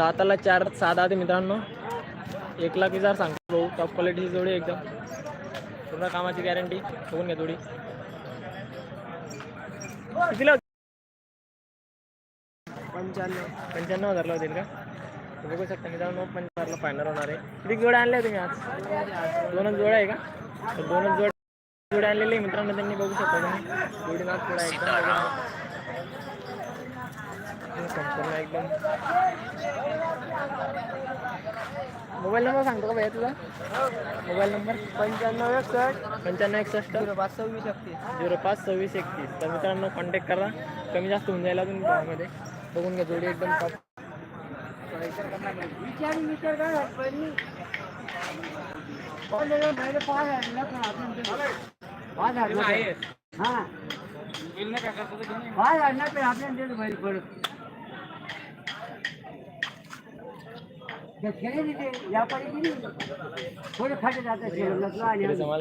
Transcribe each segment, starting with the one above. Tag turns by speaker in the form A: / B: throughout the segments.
A: दाताला चार सहा दहा ते मित्रांनो. एक लाख हजार सांगतो भाऊ. टॉप क्वालिटीची जोडी एकदम. पूर्ण कामाची गॅरंटी बघून घ्या जोडी. कितीला होती?
B: पंच्याण्णव.
A: पंच्याण्णव हजारला होतील का? बघू शकता मित्रांनो पंच्याहत्तरला फायनल होणार आहे. किती जोड्या आणल्या तुम्ही आज? दोनच जोड्या आहे का? दोनच जोड्या जोड्या आणलेले मित्रांनो त्यांनी बघू शकता तुम्ही. जोडी नाच थोडा एकदम संपूर्ण एकदम. मोबाईल नंबर सांगतो का भैया तुझा? Mobile number?
B: पंच्याण्णव एकसष्ट.
A: पंच्याण्णव एकसष्ट.
B: झिरो पाच सव्वीस एकतीस.
A: झिरो पाच सव्वीस एकतीस. तर मित्रांनो कॉन्टॅक्ट करा. कमी जास्त होऊन जाईल अजून भावामध्ये बघून घ्या जोडी एकदम टॉप
B: विचार विचार पाच हजार हा. पाच हजार नाही आपल्याला देतो बाहेर परत ते खेळे तिथे व्यापारी किती थोडे फाटे जातात शेवटला आणि
A: इकडे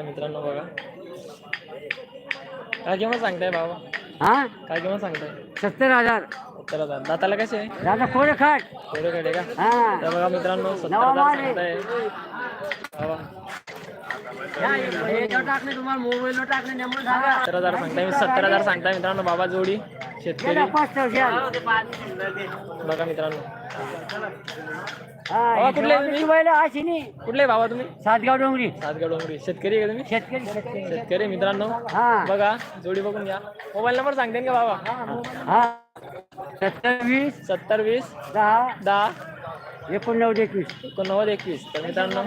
A: मित्रांनो बघा. काय किंमत सांगताय बाबा
B: हा?
A: काय किंमत सांगताय?
B: सत्तर हजार.
A: सत्तर हजार. दाताला कसे आहे?
B: दादा कोण खाट.
A: थोडे कडे का?
B: हा.
A: तर बघा मित्रांनो सत्तर हजार
B: आहे.
A: सांगताय. बाबा सत्तर हजार सांगताय मी सत्तर हजार सांगताय मित्रांनो बाबा जोडी शेतकरी. बघा मित्रांनो. कुठले
B: कुठले
A: तुम्ही? बाबा तुम्ही?
B: सातगाव डोंगरी.
A: सातगाव डोंगरी. शेतकरी आहे तुम्ही?
B: शेतकरी शेतकरी.
A: मित्रांनो.
B: हा.
A: बघा जोडी बघून घ्या. मोबाईल नंबर सांगते का बाबा?
B: हा. सत्तर वीस
A: सत्तर वीस
B: दहा
A: दहा
B: एकोणनव्वद एकवीस.
A: एकोणनव्वद एकवीस. तर मित्रांनो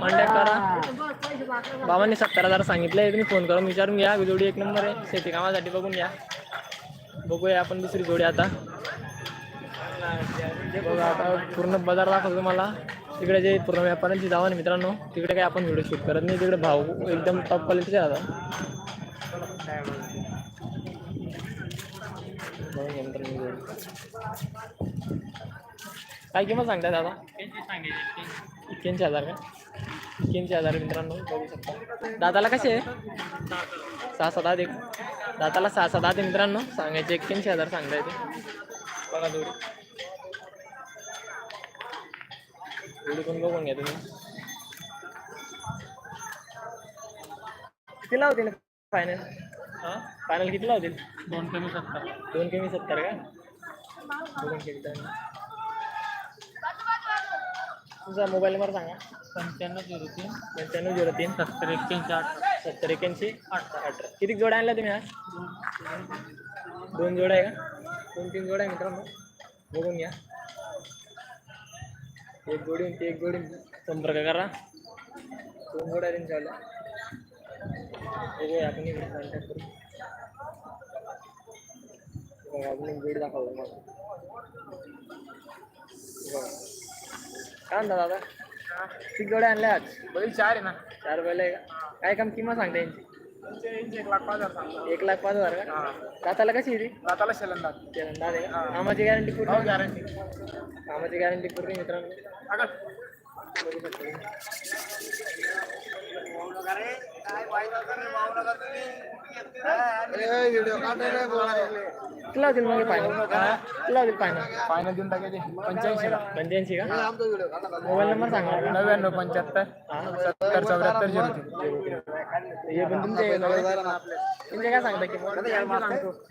A: कॉन्टॅक्ट करा. बाबांनी सत्तर हजार सांगितले तुम्ही फोन करून विचारून घ्या. जोडी एक नंबर आहे. शेती कामासाठी बघून घ्या. बघूया आपण दुसरी जोडी आता. बघा आता पूर्ण बाजार दाखवतो तुम्हाला. तिकडे जे पूर्ण व्यापाऱ्यांची जावा ना मित्रांनो तिकडे काही आपण व्हिडिओ शूट करत नाही. तिकडे भाव एकदम टॉप क्वालिटीचे आता बघून घ्या मित्रांनो जोडी. काय किंमत सांगताय दादा? एक्क्याऐंशी हजार का? एक्क्याऐंशी हजार मित्रांनो बघू शकता. दादाला कसे सहा सात एक दाताला सहा सात आठ मित्रांनो. सांगायचे एक्क्याऐंशी हजार सांगता येते बघा जोडी. जोडी पण बघून घ्या तुम्ही. किती लावतील फायनल हां? फायनल किती लावतील? दोन कमी सत्तर. दोन कमी सत्तर का? बघून घ्या तुमचा मोबाईल नंबर सांगा. पंच्याण्णव झिरो तीन. पंच्याण्णव झिरो तीन सत्तर एक्क्याऐंशी आठ. सत्तर एक्क्याऐंशी आठ. अठरा किती जोड्या आणल्या तुम्ही आज? दोन जोड्या आहे का? दोन तीन जोड्या आहे मित्रांनो. बघून घ्या. एक जोडी आणि ती एक जोडी. संपर्क करा. दोन जोड्या त्यांच्या बघूया आपण इकडे कॉन्टॅक्ट करू बघा आपण एक जोडी दाखवतो मला बघा. काय म्हणता दादा. किती जोड्या आणल्या आज?
B: बैल चार आहे ना.
A: चार बैल आहे का? काय काम किंमत सांगता यांची
B: एक लाख पाच हजार सांगतो.
A: एक लाख पाच हजार का? दाताला कशी आहे ती?
B: दाताला शेलंदाज.
A: आहे का? कामाची गॅरंटी पूर्ण
B: गॅरंटी
A: कामाची गॅरंटी पूर्ण मित्रांनो.
B: अगं.
A: बघू शकता तुम्ही. किती लावतील मग फायनल किती लावतील फायनल
B: फायनल देऊन टाकायचे. पंच्याऐंशी ला.
A: पंच्याऐंशी का? मोबाईल नंबर सांगा. का?
B: नव्याण्णव पंच्याहत्तर सत्तर चौऱ्याहत्तर झिरो
A: हे पण तुमचे तुमचे काय सांगता की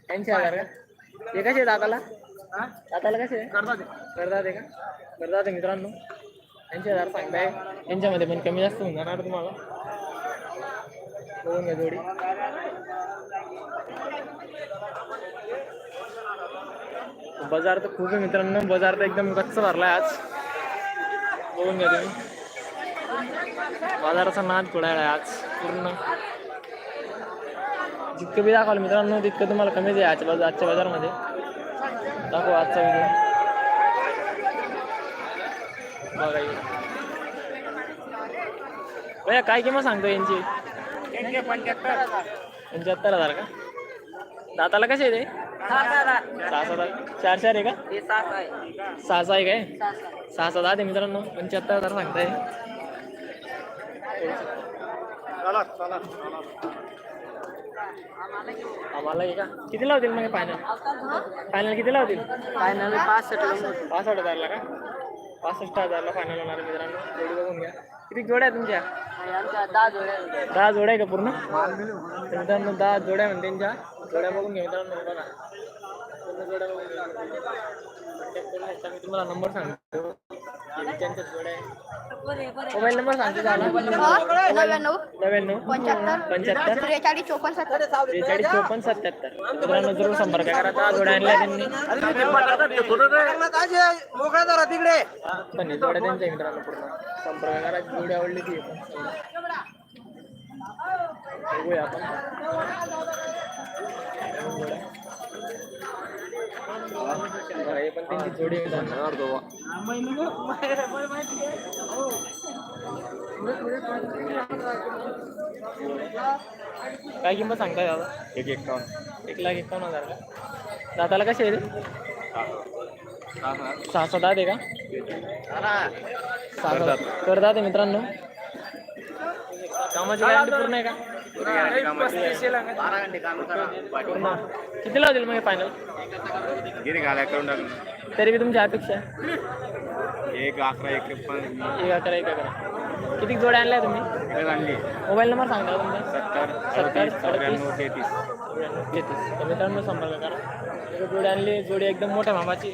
A: ऐंशी हजार का? हे कसे दाताला? दाताला कसे
B: करता ते.
A: करतात आहे का? करतात मित्रांनो. ऐंशी हजार सांगताय. यांच्यामध्ये पण कमी जास्त होऊन जाणार तुम्हाला. बघून घ्या जोडी. बाजार तर खूप आहे मित्रांनो. बाजार तर एकदम गच्च भरलाय आज. बघून घ्या तुम्ही. बाजाराचा नाद पुढायला आहे आज पूर्ण. जितकं बी दाखवलं मित्रांनो तितकं तुम्हाला कमीच आहे आजच्या बाजार आजच्या बाजारमध्ये. दाखव आजचा व्हिडिओ बघा. भैया काय किंमत सांगतो यांची? पंच्याहत्तर हजार का? दाताला कसे आहे ते? सहा सात चार चार आहे का? सहा सहा आहे. काय? सहा सात आहे मित्रांनो. पंच्याहत्तर हजार सांगताय.
B: चला चला
A: आम्हाला आहे का किती लावतील मग फायनल फायनल किती लावतील?
B: फायनल पासष्ट.
A: पासष्ट हजारला का? पासष्ट हजारला फायनल होणार आहे मित्रांनो. जोडी बघून घ्या. किती जोड्या तुमच्या?
B: दहा जोड्या
A: दहा जोड्या आहे का पूर्ण? तर मित्रांनो दहा जोड्या म्हणते त्यांच्या जोड्या बघून घ्या मित्रांनो बघा जोड्या करू शकता. मी तुम्हाला नंबर सांगतो त्यांच्या जोड्या मोबाईल नंबर सांगतो झाला
C: नव्याण्णव.
A: नव्याण्णव.
C: पंच्याहत्तर.
A: पंच्याहत्तर.
C: त्रेचाळीस चोपन्न सत्तर.
A: त्रेचाळीस चोपन्न सत्याहत्तर. मित्रांनो जरूर संपर्क करा. दहा जोड्या आणल्या त्यांनी.
B: मोकळा जरा तिकडे
A: पण जोड्या त्यांच्या मित्रांनो पूर्ण. संपर्क करा. जोडी आवडली ती. बघूया आपण जोड्या. बघा, हे पण त्यांची जोडी आहे मित्रांनो. काय किंमत सांगताय दादा?
D: एक एकावन्न.
A: एक लाख एकावन्न हजार का? दादाला कसे आहे रे? सहा सात आहे का? सहा सात. करतात मित्रांनो कामाची गॅरंटी पूर्ण आहे का? पूर्ण कितीला होतील मग फायनल
D: गिरी घाला करून टाकलं
A: तरी बी तुमच्या अपेक्षा
D: एक अकरा एक पण
A: एक अकरा एक अकरा. किती जोड्या आणल्या तुम्ही?
D: एकच आणली
A: मोबाईल नंबर सांगा तुमचा.
D: सत्तर
A: सत्तर,
D: अडतीस चौऱ्याण्णव तेहतीस
A: घेतेस तर मित्रांनो संपर्क करा. एक जोडी आणली जोडी एकदम मोठ्या मामाची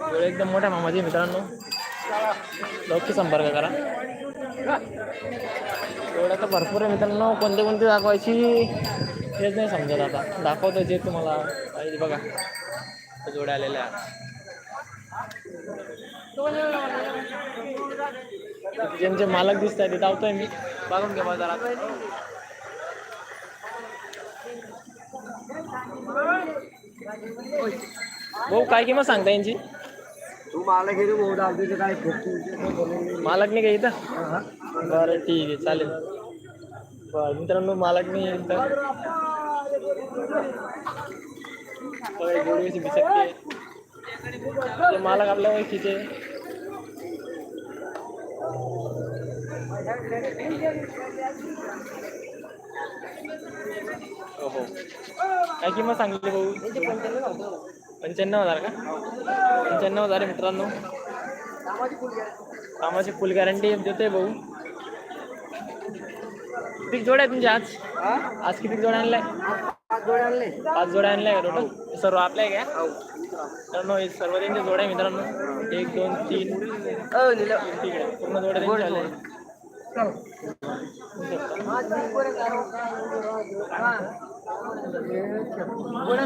A: जोडी एकदम मोठ्या मामाची आहे मित्रांनो. नक्की संपर्क करा. एवढ्या तर भरपूर आहे मित्रांनो. कोणते कोणते दाखवायची हेच नाही समजत आता. दाखवतो जे तुम्हाला पाहिजे बघा. जोड्या आलेल्या आहेत. ज्यांचे मालक दिसत आहे ते धावतोय मी. बघून घ्या बाजारात. भाऊ काय किंमत सांगता यांची?
B: तू मला घेतो भाऊ दाव तुझं काय
A: मालक नाही का इथं? बरं ठीक आहे चालेल. बरं मित्रांनो मालक नाही इथं. ते मालक आपल्या ओळखीचे हो हो काय किंमत सांगितली भाऊ? पंच्याण्णव हजार का? पंच्याण्णव हजार आहे मित्रांनो. कामाची फुल गॅरंटी देतोय भाऊ. किती जोड आहे तुमच्या आज? आज किती जोड आणलाय? पाच जोड्या आणलाय का टोटल सर्व आपल्या आहे का? मित्रांनो हे सर्व त्यांच्या जोड्या आहे मित्रांनो. एक दोन तीन.
B: अ निलं
A: तिकडे पूर्ण जोड्या त्यांच्या आल्या आहेत. पूर्ण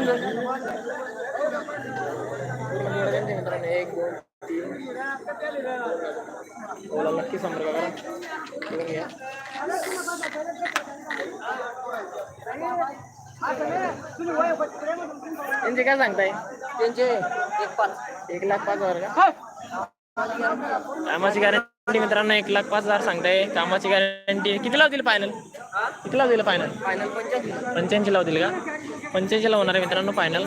A: जोड्या त्यांच्या मित्रांनो एक दोन तीन बोला नक्की संपर्क करा बघून घ्या त्यांचे काय सांगताय
B: त्यांचे एक पाच
A: एक लाख पाच हजार का कामाची गॅरंटी मित्रांनो एक लाख पाच हजार सांगताय. कामाची गॅरंटी किती लावतील फायनल किती लावतील फायनल
B: फायनल पंच्याऐंशी
A: पंच्याऐंशी लावतील का? पंच्याऐंशीला होणार आहे मित्रांनो फायनल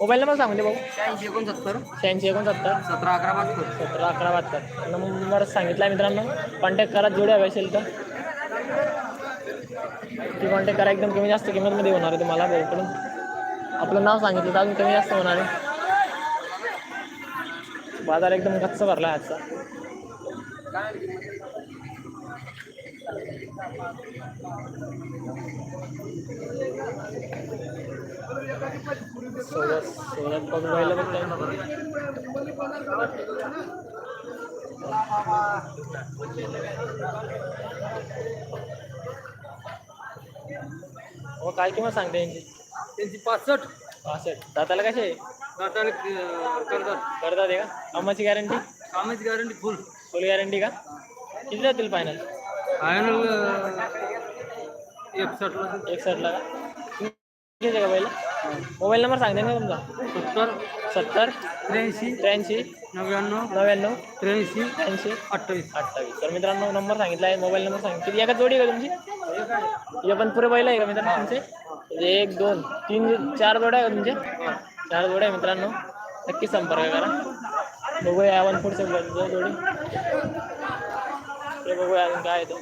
A: मोबाईल नंबर सांगून दे भाऊ.
B: शहाऐंशी एकोणसत्तर.
A: शहाऐंशी एकोणसत्तर.
B: सतरा अकरा बहात्तर.
A: सतरा अकरा बहात्तर. नंबर सांगितला मित्रांनो. कॉन्टॅक्ट करा जोड्या हवे असेल तर. ती कॉन्टॅक्ट करा एकदम कमी जास्त किंमतमध्ये होणार आहे तुम्हाला भाऊकडून आपलं नाव सांगितलं तर अजून कमी जास्त होणार आहे. बाजार एकदम गच्च भरला आहे आजचा. सोबत सोबत बघ व्हायला बघ हो काय किंमत सांगते यांची?
B: त्यांची पासष्ट.
A: पासष्ट. दाताला कसे?
B: करतात.
A: करतात आहे का? कामाची गॅरंटी
B: कामाची गॅरंटी फुल
A: फुल गॅरंटी का? किती जातील फायनल
B: फायनल एकसष्टला
A: एकसष्टला का? पहिला मोबाईल नंबर सांगते ना तुमचा?
B: सत्तर.
A: सत्तर.
B: त्र्याऐंशी.
A: त्र्याऐंशी.
B: नव्याण्णव.
A: नव्याण्णव.
B: त्र्याऐंशी.
A: ऐंशी
B: अठ्ठावीस.
A: अठ्ठावीस. तर मित्रांनो नंबर सांगितला आहे. मोबाईल नंबर सांगितला किती एका जोडी आहे का तुमची? हे पण पुरे बैल आहे का मित्रांनो तुमचे? म्हणजे एक दोन तीन चार बोर्ड आहे तुमचे म्हणजे? चार जोड्या आहे मित्रांनो. नक्की संपर्क करा. बघूया आपण पुढच्या जोडी. बघूया अजून काय तो.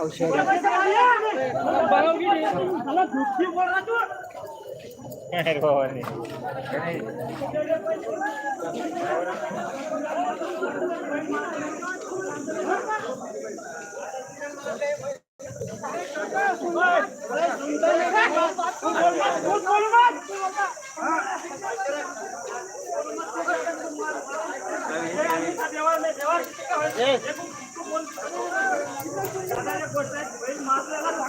A: औषध.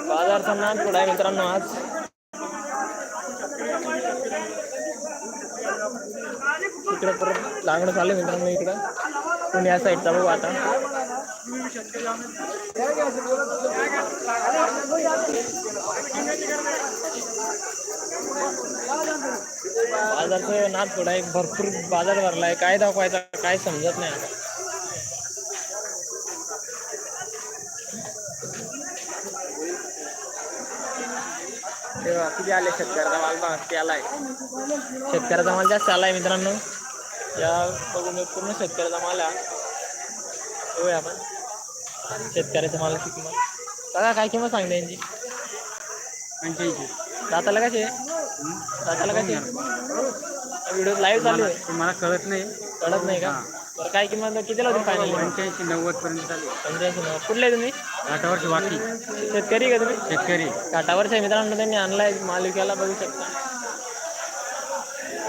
A: बाजारचा नाद थोडा आहे मित्रांनो आज इकडे परत चालू आहे मित्रांनो इकडं. पण या साईडचा बघू आता. बाजारचं नाद थोडा एक भरपूर बाजार भरलाय. काय दाखवायचा काय समजत नाही. आता किती आले शेतकऱ्याचा माल? बघा आलाय? शेतकऱ्याचा माल जास्त आलाय मित्रांनो. या बघून मी पूर्ण शेतकऱ्याचा माल. बघूया आपण. शेतकऱ्याच्या मालाची किंमत बघा काय किंमत सांगते यांची? दाताला कशी आहे? दाताला कशी व्हिडिओ लाईव्ह चालू आहे.
B: मला कळत नाही.
A: कळत नाही का? बरं काय किंमत कितीला होती फायनल
B: पंच्याऐंशी नव्वद पर्यंत चालू
A: पंच्याऐंशी नव्वद. कुठले तुम्ही?
B: वर्ष बाकी
A: शेतकरी का तुम्ही?
B: शेतकरी.
A: काटावरच्या मित्रांनो त्यांनी आणलाय माल विकायला बघू शकता.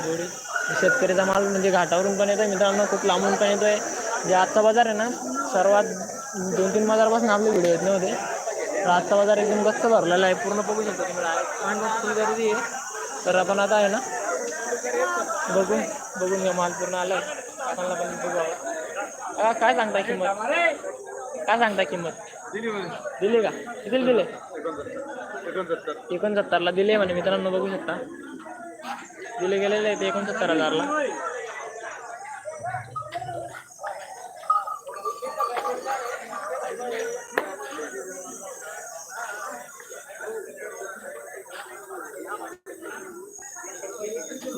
A: जोडी. शेतकरीचा माल म्हणजे घाटावरून पण येतोय मित्रांनो खूप लांबून पण येतोय. जे आजचा बाजार आहे ना सर्वात दोन तीन बाजारपासून आपले व्हिडिओ येत नव्हते हो तर आजचा बाजार एकदम गच्च भरलेला आहे पूर्ण बघू शकतो तुम्ही. गर्दी आहे. तर आपण आता आहे ना बघून बघून घ्या माल पूर्ण आलाय. काकांना पण बघू काय सांगता किंमत? काय सांगता किंमत? दिली का? किती दिले? एकोणसत्तरला दिले म्हणे मित्रांनो बघू शकता. दिले गेलेले आहेत एकोणसत्तर हजारला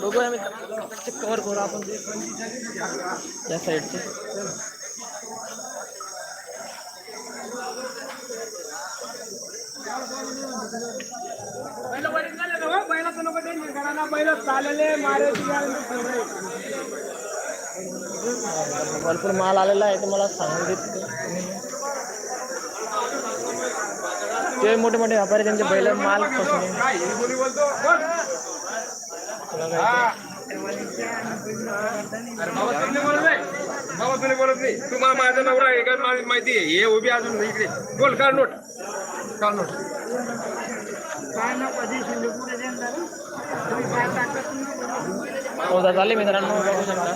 A: बघूया कवर करू आपण या साईडचे भरपूर माल आलेला आहे तुम्हाला सांगून देत ते मोठे मोठे व्यापारी त्यांचे बैल माल
E: बोलत नाही तुम्हाला माझा नवरा आहे. का माहिती आहे हे उभी अजून इकडे बोल काढ नोट काढ नोट
A: चौदा झाले मित्रांनो बघू शकता.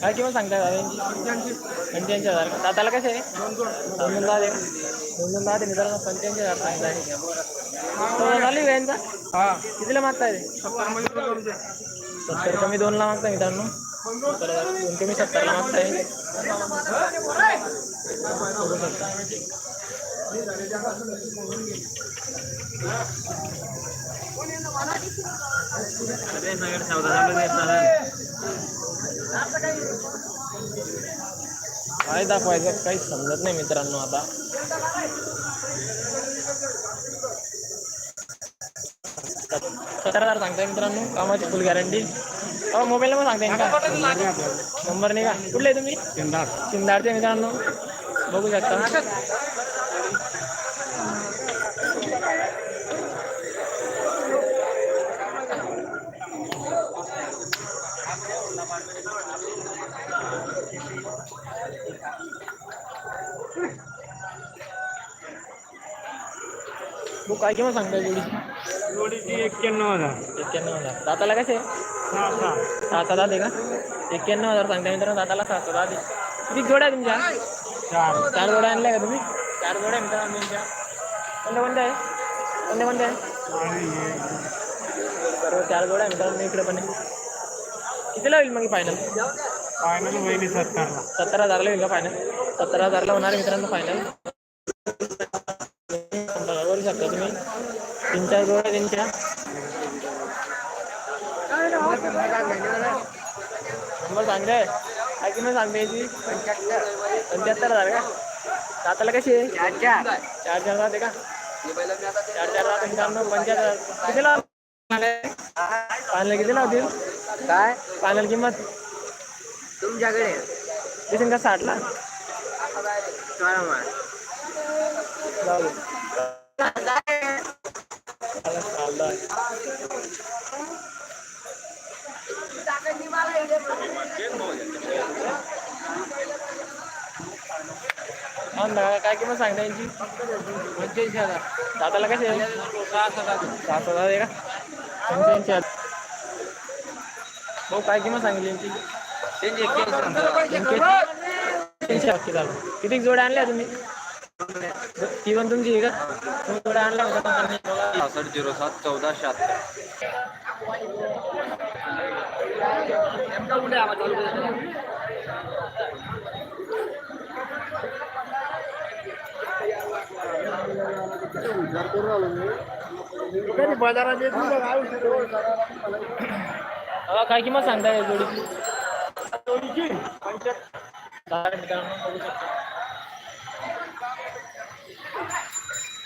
A: काय किंमत सांगताय दादा? यांची पंच्याऐंशी हजार. का दाताला कसे आहे? दोन दोन दहा दे. दोन दोन दहा दे मित्रांनो पंच्याऐंशी हजार सांगताय. झाली यांचा
E: हा.
A: कितीला मागताय.
E: सत्तर
A: कमी दोनला मागताय मित्रांनो. तर दोन कमी सत्तरला मागताय काय दाखवायचं? काही समजत नाही मित्रांनो आता. सत्तर हजार सांगताय मित्रांनो. कामाची फुल गॅरंटी अहो मोबाईल नंबर सांगताय का नंबर नाही का कुठले तुम्ही शिंदाडचे मित्रांनो बघू शकता तू काय किंमत सांगताय जोडीची
E: जोडीची एक्क्याण्णव हजार
A: एक्क्याण्णव हजार दाताला कसे सात दे का? एक्क्याण्णव हजार सांगता मित्रांनो सहा सात दे किती जोड्या तुमच्या?
E: चार.
A: चार जोड्या आणल्या का तुम्ही? चार जोड्या मित्रांनो तुमच्या कोणत्या कोणत्या आहे? कोणत्या कोणत्या आहे? सर्व चार जोड्या मित्रांनो इकडे पण आहे. कितीला होईल मग फायनल
E: फायनल होईल सत्तरला.
A: सत्तर हजारला होईल का फायनल सत्तर हजारला होणार मित्रांनो फायनल करू शकता तुम्ही. तीन चार जोड्या त्यांच्या. नंबर सांगते. काय किंमत सांगते याची? पंच्याहत्तर हजार का? दाताला कशी आहे?
B: चार चार.
A: चार चार राहते का? चार चार राहते पंच्याहत्तर कितीला? पाण्याला कितीला होतील?
B: काय?
A: पाण्याला किंमत?
B: तुमच्याकडे.
A: देशील का साठला?
B: करा मग
A: हा ना, काय किंमत सांगता यांची? पंच्याऐंशी हजार. दाताला कसे आहे? सहा सात हजार आहे का? पंच्याऐंशी हजार. भाऊ काय किंमत सांगितली यांची? तीनशे अक्की झालं किती जोड्या आणल्या तुम्ही? ती पण तुमची आहे का? तुम्ही जोड्या आणला होता कंपनी
D: झिरो सात चौदा शहात्तर.
A: हा, काय किंमत सांगता या जोडीची दहा मिनिटांनो बघू शकता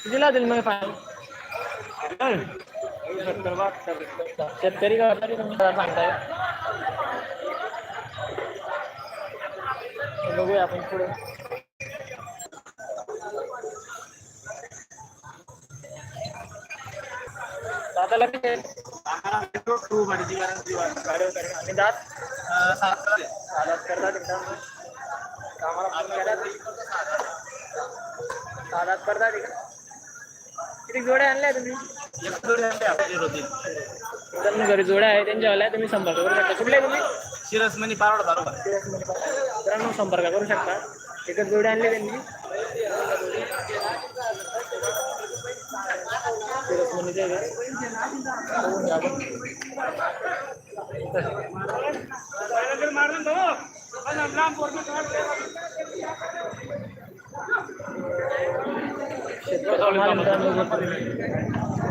A: कितीला देईल मग फायनल शेतकरी का व्यापारी तुम्ही जरा सांगताय बघूया आपण पुढे. दादाला किती आहे? आणि दात? दात करतात मित्रांनो कामाला फोन केला तरी दात करतात का किती जोड्या आणल्या तुम्ही? घरी जोड्या आहे त्यांच्या वाल्या तुम्ही संपर्क करू शकता कुठले तुम्ही?
D: शिरसमणी पारोड बरोबर
A: मित्रांनो संपर्क करू शकता. एकच जोडी आणली त्यांनी.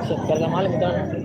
A: शेतकऱ्याचा माल मित्रांनो.